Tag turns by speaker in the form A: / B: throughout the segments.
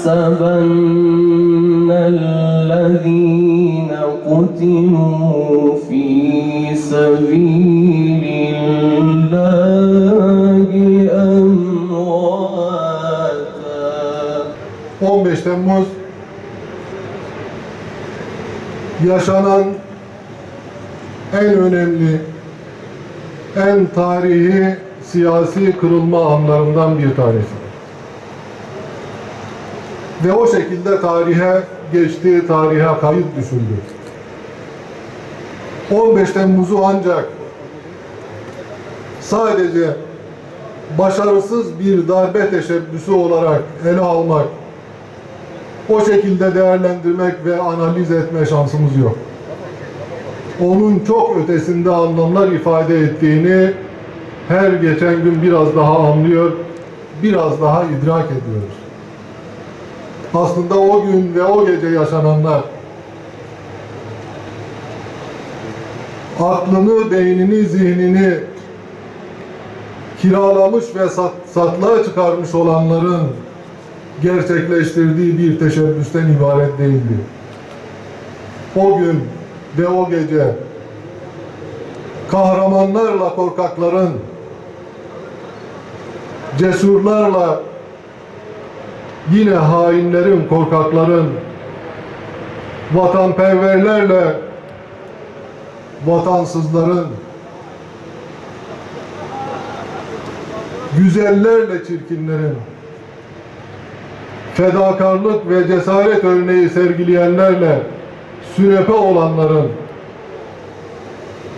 A: تحسبن الذين قتلوا في سبيل الله أمواتا
B: 15 Temmuz yaşanan en önemli, en tarihi siyasi kırılma anlarından bir tanesi. Ve o şekilde tarihe geçti, tarihe kayıt düşüldü. 15 Temmuz'u ancak sadece başarısız bir darbe teşebbüsü olarak ele almak, o şekilde değerlendirmek ve analiz etme şansımız yok. Onun çok ötesinde anlamlar ifade ettiğini her geçen gün biraz daha anlıyor, biraz daha idrak ediyoruz. Aslında o gün ve o gece yaşananlar aklını, beynini, zihnini kiralamış ve sat, satlığa çıkarmış olanların gerçekleştirdiği bir teşebbüsten ibaret değildi. O gün ve o gece kahramanlarla korkakların, cesurlarla yine hainlerin, korkakların, vatanperverlerle vatansızların, güzellerle çirkinlerin, fedakarlık ve cesaret örneği sergileyenlerle sünepe olanların,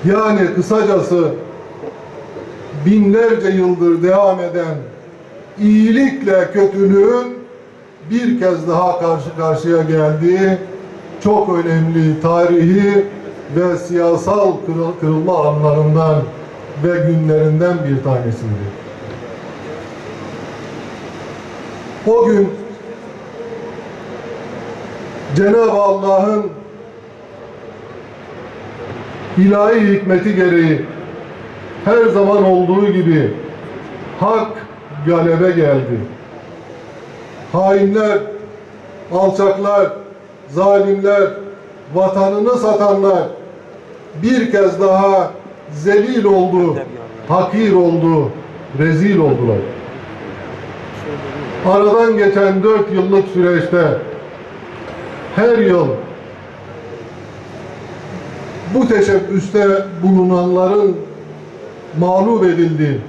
B: yani kısacası binlerce yıldır devam eden iyilikle kötülüğün bir kez daha karşı karşıya geldiği çok önemli tarihi ve siyasal kırıl- kırılma anlarından ve günlerinden bir tanesiydi. O gün Cenab-ı Allah'ın ilahi hikmeti gereği her zaman olduğu gibi hak galebe geldi. Hainler, alçaklar, zalimler, vatanını satanlar bir kez daha zelil oldu, hakir oldu, rezil oldular. Aradan geçen dört yıllık süreçte her yıl bu teşebbüste bulunanların mağlup edildiği,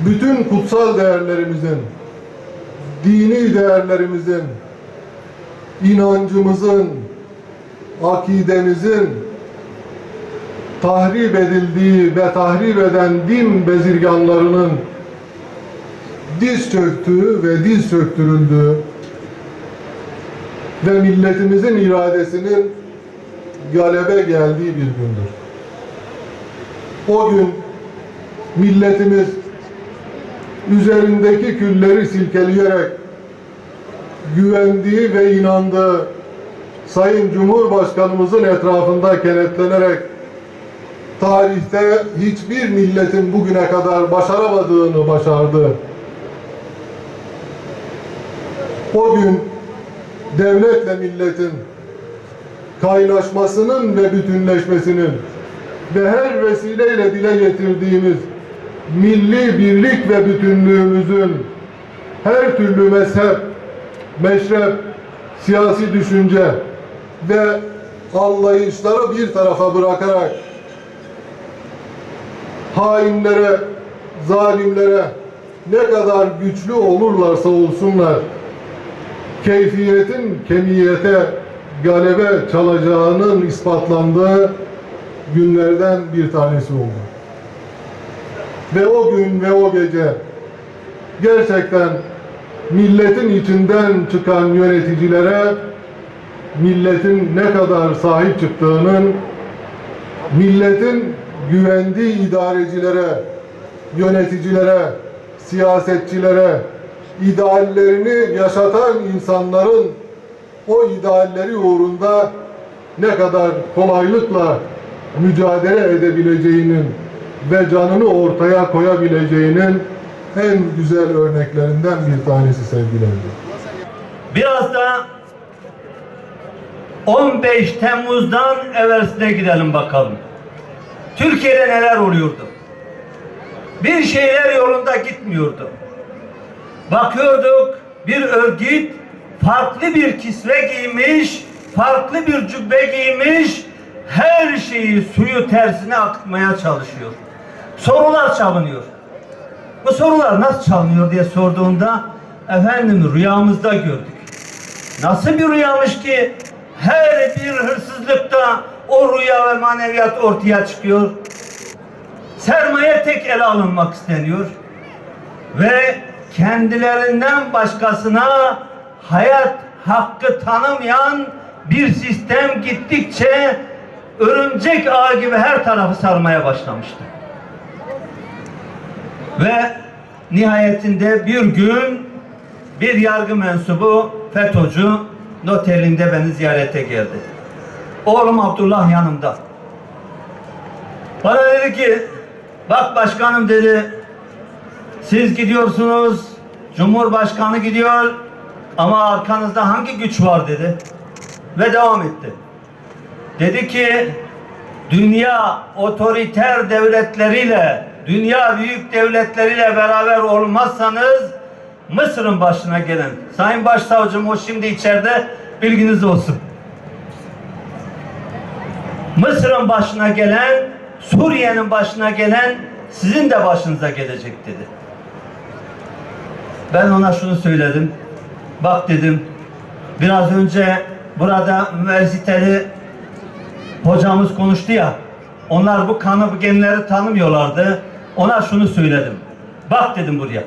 B: bütün kutsal değerlerimizin, dini değerlerimizin, inancımızın, akidemizin tahrip edildiği ve tahrip eden din bezirganlarının diz çöktüğü ve diz çöktürüldüğü ve milletimizin iradesinin galebe geldiği bir gündür. O gün milletimiz üzerindeki külleri silkeleyerek güvendiği ve inandığı Sayın Cumhurbaşkanımızın etrafında kenetlenerek tarihte hiçbir milletin bugüne kadar başaramadığını başardı. O gün devletle milletin kaynaşmasının ve bütünleşmesinin ve her vesileyle dile getirdiğimiz milli birlik ve bütünlüğümüzün her türlü mezhep, meşrep, siyasi düşünce ve anlayışları bir tarafa bırakarak hainlere, zalimlere ne kadar güçlü olurlarsa olsunlar keyfiyetin kemiyete galebe çalacağının ispatlandığı günlerden bir tanesi oldu. Ve o gün ve o gece gerçekten milletin içinden çıkan yöneticilere milletin ne kadar sahip çıktığının milletin güvendiği idarecilere, yöneticilere, siyasetçilere, ideallerini yaşatan insanların o idealleri uğrunda ne kadar kolaylıkla mücadele edebileceğinin ve canını ortaya koyabileceğinin en güzel örneklerinden bir tanesi sevgilerim.
C: Biraz da 15 Temmuz'dan evvelsine gidelim bakalım. Türkiye'de neler oluyordu? Bir şeyler yolunda gitmiyordu. Bakıyorduk bir örgüt farklı bir kisve giymiş, farklı bir cübbe giymiş, her şeyi suyu tersine akıtmaya çalışıyor. Sorular çalınıyor. Bu sorular nasıl çalınıyor diye sorduğunda efendim rüyamızda gördük. Nasıl bir rüyamış ki her bir hırsızlıkta o rüya ve maneviyat ortaya çıkıyor. Sermaye tek ele alınmak isteniyor. Ve kendilerinden başkasına hayat hakkı tanımayan bir sistem gittikçe örümcek ağ gibi her tarafı sarmaya başlamıştı. Ve nihayetinde bir gün bir yargı mensubu FETÖ'cü noterliğinde beni ziyarete geldi. Oğlum Abdullah yanımda. Bana dedi ki bak başkanım dedi siz gidiyorsunuz Cumhurbaşkanı gidiyor ama arkanızda hangi güç var dedi. Ve devam etti. Dedi ki dünya otoriter devletleriyle, dünya büyük devletleriyle beraber olmazsanız Mısır'ın başına gelen. Sayın Başsavcım o şimdi içeride bilginiz olsun. Mısır'ın başına gelen, Suriye'nin başına gelen sizin de başınıza gelecek dedi. Ben ona şunu söyledim. Bak dedim, biraz önce burada müezziteli hocamız konuştu ya, onlar bu kanı, bu genleri tanımıyorlardı. Ona şunu söyledim. Bak dedim buraya.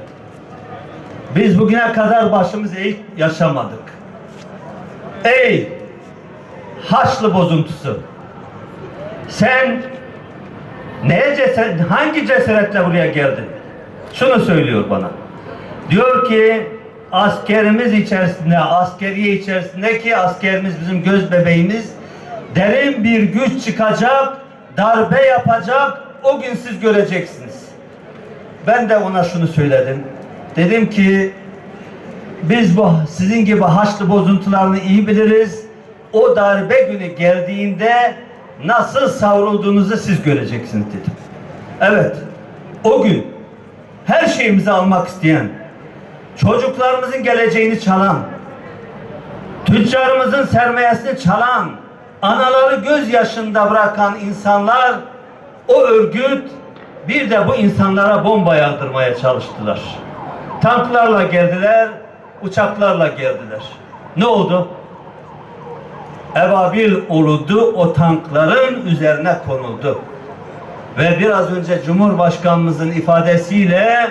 C: Biz bugüne kadar başımız eğik yaşamadık. Ey Haçlı bozuntusu. Sen neye cesaret, hangi cesaretle buraya geldin? Şunu söylüyor bana. Diyor ki askerimiz içerisinde, askeriye içerisinde ki askerimiz bizim göz bebeğimiz derin bir güç çıkacak, darbe yapacak, o gün siz göreceksiniz. Ben de ona şunu söyledim. Dedim ki biz bu sizin gibi haçlı bozuntularını iyi biliriz. O darbe günü geldiğinde nasıl savrulduğunuzu siz göreceksiniz dedim. Evet. O gün her şeyimizi almak isteyen, çocuklarımızın geleceğini çalan, tüccarımızın sermayesini çalan, anaları göz yaşında bırakan insanlar o örgüt bir de bu insanlara bomba yağdırmaya çalıştılar. Tanklarla geldiler, uçaklarla geldiler. Ne oldu? Ebabil uludu o tankların üzerine konuldu. Ve biraz önce Cumhurbaşkanımızın ifadesiyle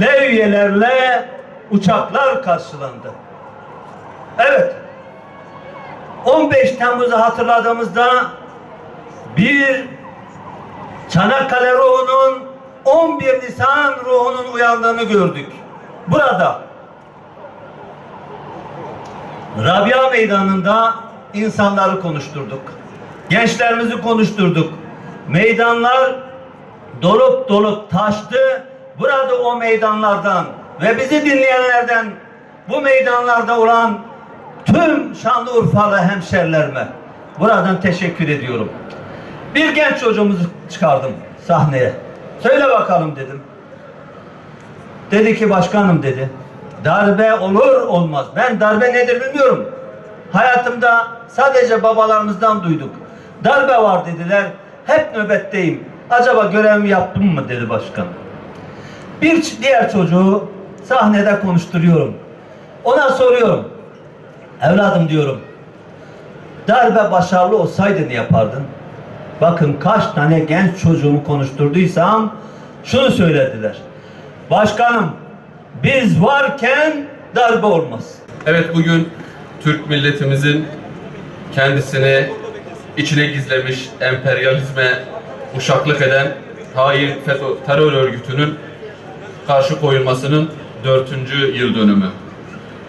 C: levyelerle uçaklar karşılandı. Evet. 15 Temmuz'u hatırladığımızda bir Çanakkale ruhunun 11 Nisan ruhunun uyandığını gördük. Burada Rabia Meydanı'nda insanları konuşturduk. Gençlerimizi konuşturduk. Meydanlar dolup dolup taştı. Burada o meydanlardan ve bizi dinleyenlerden bu meydanlarda olan tüm Şanlıurfalı hemşerilerime buradan teşekkür ediyorum. Bir genç çocuğumuzu çıkardım sahneye. Söyle bakalım dedim. Dedi ki başkanım dedi. Darbe olur olmaz. Ben darbe nedir bilmiyorum. Hayatımda sadece babalarımızdan duyduk. Darbe var dediler. Hep nöbetteyim. Acaba görevimi yaptım mı dedi başkan. Bir diğer çocuğu sahnede konuşturuyorum. Ona soruyorum. Evladım diyorum. Darbe başarılı olsaydı ne yapardın? Bakın kaç tane genç çocuğumu konuşturduysam şunu söylediler. Başkanım biz varken darbe olmaz.
D: Evet bugün Türk milletimizin kendisini içine gizlemiş emperyalizme uşaklık eden hain terör örgütünün karşı koyulmasının dördüncü yıl dönümü.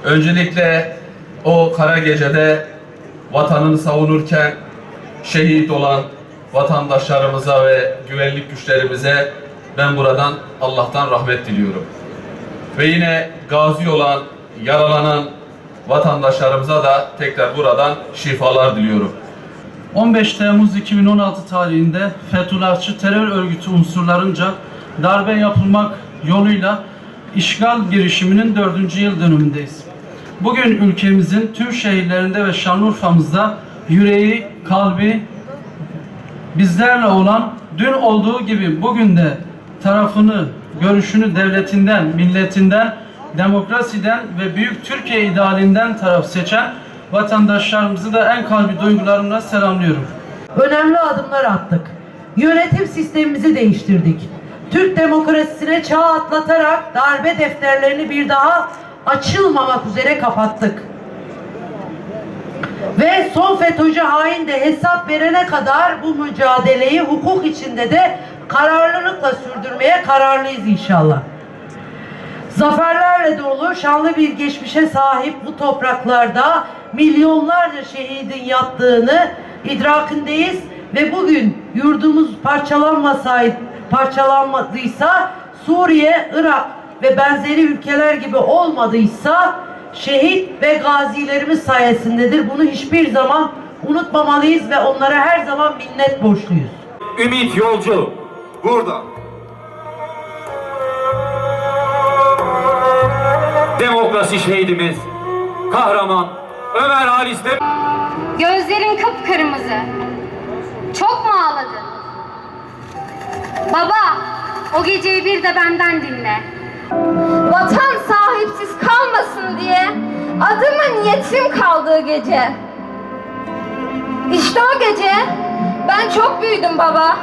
D: Öncelikle o kara gecede vatanını savunurken şehit olan vatandaşlarımıza ve güvenlik güçlerimize ben buradan Allah'tan rahmet diliyorum. Ve yine gazi olan, yaralanan vatandaşlarımıza da tekrar buradan şifalar diliyorum.
E: 15 Temmuz 2016 tarihinde Fethullahçı terör örgütü unsurlarınca darbe yapılmak yoluyla işgal girişiminin 4. yıl dönümündeyiz. Bugün ülkemizin tüm şehirlerinde ve Şanlıurfa'mızda yüreği, kalbi bizlerle olan dün olduğu gibi bugün de tarafını, görüşünü devletinden, milletinden, demokrasiden ve büyük Türkiye idealinden taraf seçen vatandaşlarımızı da en kalbi duygularımla selamlıyorum.
F: önemli adımlar attık. Yönetim sistemimizi değiştirdik. Türk demokrasisine çağ atlatarak darbe defterlerini bir daha açılmamak üzere kapattık. Ve son FETÖ'cü hain de hesap verene kadar bu mücadeleyi hukuk içinde de kararlılıkla sürdürmeye kararlıyız inşallah. Zaferlerle dolu şanlı bir geçmişe sahip bu topraklarda milyonlarca şehidin yattığını idrakındeyiz ve bugün yurdumuz parçalanmasaydı, parçalanmadıysa Suriye, Irak ve benzeri ülkeler gibi olmadıysa şehit ve gazilerimiz sayesindedir. Bunu hiçbir zaman unutmamalıyız ve onlara her zaman minnet borçluyuz.
G: Ümit Yolcu burada. Demokrasi şehidimiz, kahraman Ömer Halis de
H: Gözlerin kıpkırmızı. Çok mu ağladın? Baba, o geceyi bir de benden dinle.
I: Vatan sahipsiz kalmasın diye adımın yetim kaldığı gece. İşte o gece ben çok büyüdüm baba.